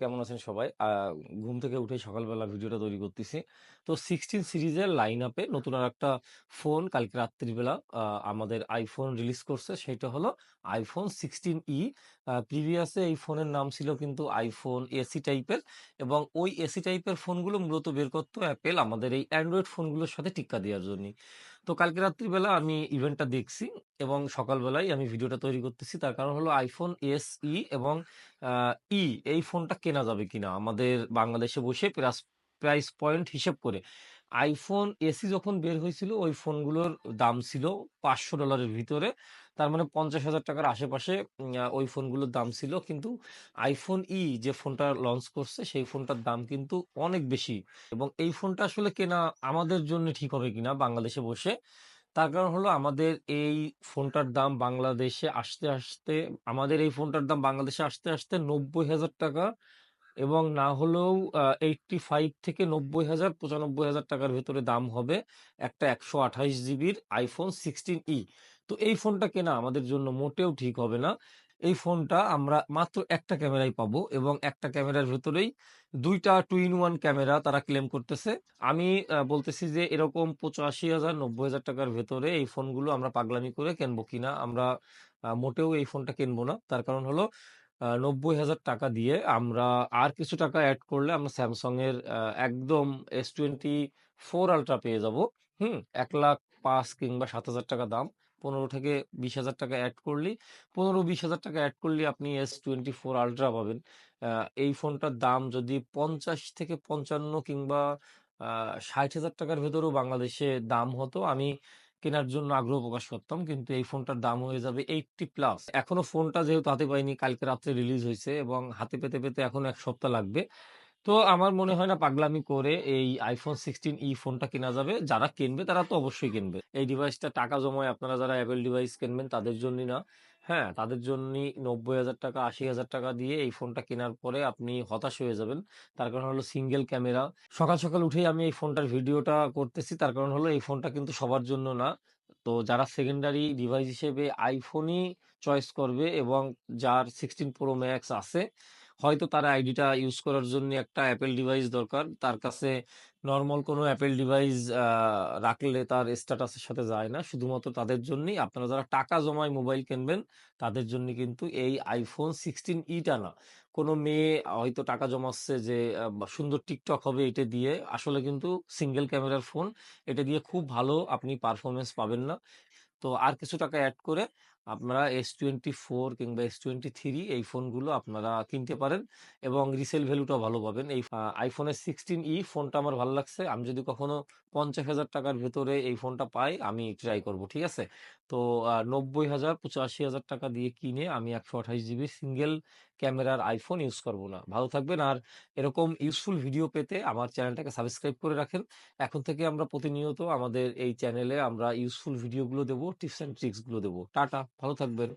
কেমন আছেন সবাই? ঘুম থেকে উঠে সকালবেলা ভিডিওটা তৈরি করতেছি। তো 16 সিরিজের লাইন আপে নতুন আর একটা ফোন কালকে রাত্রিবেলা আমাদের আইফোন রিলিজ করছে। সেটা হলো আইফোন সিক্সটিন ই প্রিভিয়াসে এই ফোনের নাম ছিল কিন্তু আইফোন এসি টাইপের এবং ওই এসি টাইপের ফোনগুলো মূলত বের করতো অ্যাপেল আমাদের এই অ্যান্ড্রয়েড ফোনগুলোর সাথে টিক্কা দেওয়ার জন্যই। তো কালকে রাত্রিবেলা আমি ইভেন্টটা দেখছি এবং সকালবেলায় আমি ভিডিওটা তৈরি করতেছি। তার কারণ হলো আইফোন এস ই এবং আ E এই ফোনটা কেনা যাবে কিনা? আমাদের বাংলাদেশে বসে প্রাস প্রাইস পয়েন্ট হিসেব করে। iPhone এসি যখন বের হয়েছিল ওই ফোনগুলোর দাম ছিল পাঁচশো ডলারের ভিতরে। তার মানে পঞ্চাশ হাজার টাকার আশেপাশে ওই ফোনগুলোর দাম ছিল। কিন্তু আইফোন ই যে ফোনটা লঞ্চ করছে সেই ফোনটার দাম কিন্তু অনেক বেশি এবং এই ফোনটা আসলে কেনা আমাদের জন্য ঠিক হবে কিনা বাংলাদেশে বসে। তার কারণ হলো আমাদের এই ফোনটার দাম বাংলাদেশে আসতে, আসতে আমাদের এই ফোনটার দাম বাংলাদেশে আসতে, আসতে ৳৯০,০০০ এবং না হলেও এইটটি ফাইভ থেকে নব্বই হাজার, পঁচানব্বই হাজার টাকার ভেতরে দাম হবে একটা ১২৮ জিবির আইফোন সিক্সটিন ই তো এই ফোনটা কেনা আমাদের জন্য মোটেও ঠিক হবে না। এই ফোনটা আমরা মাত্র একটা ক্যামেরাই পাবো এবং একটা ক্যামেরার ভেতরেই ২ টা টু ইন ওয়ান ক্যামেরা তারা ক্লেম করতেছে। আমি বলতেছি যে এরকম পঁচাশি হাজার, নব্বই হাজার টাকার ভেতরে এই ফোনগুলো আমরা পাগলামি করে কিনবো কিনা আমরা মোটেও এই ফোনটা কিনবো না। তার কারণ হলো আ ৳৯০,০০০ দিয়ে আমরা আর কিছু টাকা অ্যাড করলে আমরা Samsung এর একদম S24 Ultra পেয়ে যাব। হুম? এক লাখ পাঁচ কিংবা ৳৭,০০০ দাম। ১৫ থেকে ৳২০,০০০ এড করলেই ১৫-২০,০০০ এড করলেই আপনি এস টোয়েন্টি ফোর আলট্রা পাবেন। এই ফোনটার দাম যদি ৫০ থেকে ৫৫ কিংবা ষাট হাজার টাকার ভেতরেও বাংলাদেশে দাম হতো আমি কেনার জন্য আগ্রহ প্রকাশ করতাম। কিন্তু এই ফোনটার দাম হয়ে যাবে 80 প্লাস। এখনও ফোনটা যেহেতু হাতে পাইনি কালকে রাত্রে রিলিজ হয়েছে এবং হাতে পেতে, পেতে এখন এক সপ্তাহ লাগবে। তো আমার মনে হয় না পাগলামি করে এই আইফোন সিক্সটিন ই ফোনটা কেনা যাবে। যারা কিনবে তারা তো অবশ্যই কিনবে। এই ডিভাইসটা টাকা জমায় আপনারা যারা Apple ডিভাইস কিনবেন তাদের জন্যই না। হ্যাঁ? তাদের জন্যই ৳৯০,০০০ ৳৮০,০০০ দিয়ে এই ফোনটা কেনার পরে আপনি হতাশ হয়ে যাবেন। তার কারণ হলো সিঙ্গেল ক্যামেরা। সকাল, সকাল উঠেই আমি এই ফোনটার ভিডিওটা করতেছি। তার কারণ হলো এই ফোনটা কিন্তু সবার জন্য না। তো যারা সেকেন্ডারি ডিভাইস হিসেবে iPhone-ই চয়েস করবে এবং যার সিক্সটিন প্রো ম্যাক্স আছে, হয়তো তার আইডিটা ইউজ করার জন্য একটা অ্যাপেল ডিভাইস দরকার। তার কাছে নরমাল কোনো অ্যাপেল ডিভাইস রাখলে তার স্ট্যাটাসের সাথে যায় না। শুধুমাত্র তাদের জন্যই আপনারা যারা টাকা জমায় মোবাইল কিনবেন, তাদের জন্য কিন্তু এই iPhone 16e টা না। কোনো মেয়ে হয়তো টাকা জমাচ্ছে যে সুন্দর টিকটক হবে এটা দিয়ে। আসলে কিন্তু সিঙ্গেল ক্যামেরার ফোন। এটা দিয়ে খুব ভালো আপনি পারফরমেন্স পাবেন না। তো আর কিছু টাকা অ্যাড করে আপনারা S24 কিংবা S23 এই ফোনগুলো আপনারা কিনতে পারেন এবং রিসেল ভ্যালুটা ভালো পাবেন। এই আইফোনের সিক্সটিন ই ফোনটা আমার ভালো লাগছে। আমি যদি কখনো পঞ্চাশ হাজার টাকার ভেতরে এই ফোনটা পাই আমি ট্রাই করব। ঠিক আছে? তো নব্বই হাজার পঁচাশি হাজার টাকা দিয়ে কিনে আমি ১২৮ জিবি সিঙ্গেল ক্যামেরার আইফোন ইউজ করব না। ভালো থাকবেন আর এরকম ইউজফুল ভিডিও পেতে আমার চ্যানেলটাকে সাবস্ক্রাইব করে রাখেন। এখন থেকে আমরা প্রতিনিয়ত আমাদের এই চ্যানেলে আমরা ইউজফুল ভিডিওগুলো দেবো টিপস অ্যান্ড ট্রিক্সগুলো দেবো টাটা, ভালো থাকবেন।